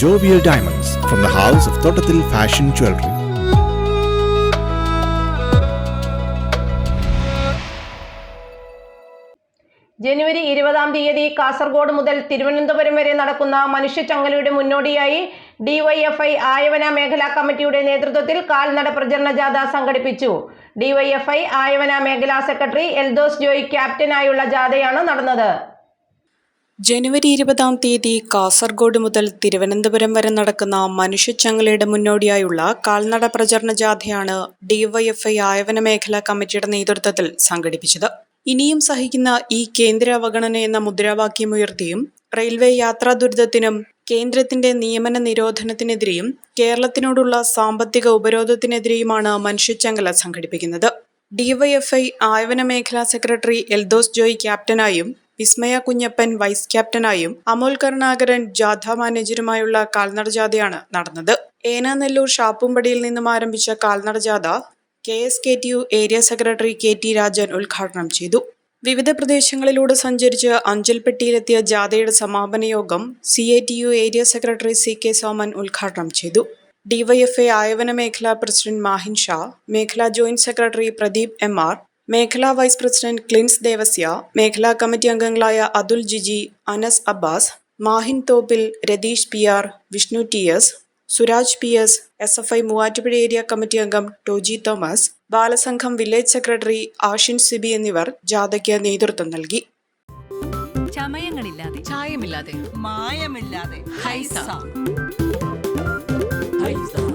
Jovial diamonds from the house of തോട്ടത്തിൽ fashion jewellery ജനുവരി ഇരുപതാം തീയതി കാസർഗോഡ് മുതൽ തിരുവനന്തപുരം വരെ നടക്കുന്ന മനുഷ്യച്ചങ്ങലയുടെ മുന്നോടിയായി ഡിവൈഎഫ്ഐ ആയവന മേഖലാ കമ്മിറ്റിയുടെ നേതൃത്വത്തിൽ കാൽനട പ്രചരണ ജാഥ സംഘടിപ്പിച്ചു. ഡിവൈഎഫ്ഐ ആയവന മേഖലാ സെക്രട്ടറി എൽദോസ് ജോയ് ക്യാപ്റ്റനായുള്ള ജാഥയാണ് നടന്നത്. ജനുവരി ഇരുപതാം തീയതി കാസർഗോഡ് മുതൽ തിരുവനന്തപുരം വരെ നടക്കുന്ന മനുഷ്യച്ചങ്ങലയുടെ മുന്നോടിയായുള്ള കാൽനട പ്രചരണ ജാഥയാണ് ഡിവൈഎഫ്ഐ ആയവന മേഖലാ കമ്മിറ്റിയുടെ നേതൃത്വത്തിൽ സംഘടിപ്പിച്ചത്. ഇനിയും സഹിക്കുന്ന ഈ കേന്ദ്ര അവഗണന എന്ന മുദ്രാവാക്യമുയർത്തിയും റെയിൽവേ യാത്രാ ദുരിതത്തിനും കേന്ദ്രത്തിന്റെ നിയമന നിരോധനത്തിനെതിരെയും കേരളത്തിനോടുള്ള സാമ്പത്തിക ഉപരോധത്തിനെതിരെയുമാണ് മനുഷ്യച്ചങ്ങല സംഘടിപ്പിക്കുന്നത്. ഡിവൈഎഫ്ഐ ആയവന മേഖലാ സെക്രട്ടറി എൽദോസ് ജോയ് ക്യാപ്റ്റനായും വിസ്മയ കുഞ്ഞപ്പൻ വൈസ് ക്യാപ്റ്റനായും അമോൽ കരുണാകരൻ ജാഥ മാനേജരുമായുള്ള കാൽനട ജാഥയാണ് നടന്നത്. ഏനാനെല്ലൂർ ഷാപ്പുംപടിയിൽ നിന്നും ആരംഭിച്ച കാൽനട ജാഥ K S K T U area secretary K T Rajan ഉദ്ഘാടനം ചെയ്തു. വിവിധ പ്രദേശങ്ങളിലൂടെ സഞ്ചരിച്ച് അഞ്ചൽപ്പെട്ടിയിലെത്തിയ ജാഥയുടെ സമാപന യോഗം C A T U area secretary C K Soman ഉദ്ഘാടനം ചെയ്തു. ഡിവൈഎഫ്ഐ ആയവന മേഖലാ പ്രസിഡന്റ് മാഹിൻ ഷാ മേഖലാ joint secretary Pradeep M R മേഖലാ വൈസ് പ്രസിഡന്റ് ക്ലിൻസ് ദേവസ്യ മേഖലാ കമ്മിറ്റി അംഗങ്ങളായ Athul Jiji Anas Abbas Mahin Thoppil Ratheesh P R Vishnu T S Suraj P S S F I Muvattupuzha area committee അംഗം Toji Thomas Balasangham village secretary Ashin Sibi എന്നിവർ ജാഥയ്ക്ക് നേതൃത്വം നൽകി. ചമയങ്ങളില്ലാതെ ചായമില്ലാതെ മായമില്ലാതെ ഹൈസ. ഹൈസ.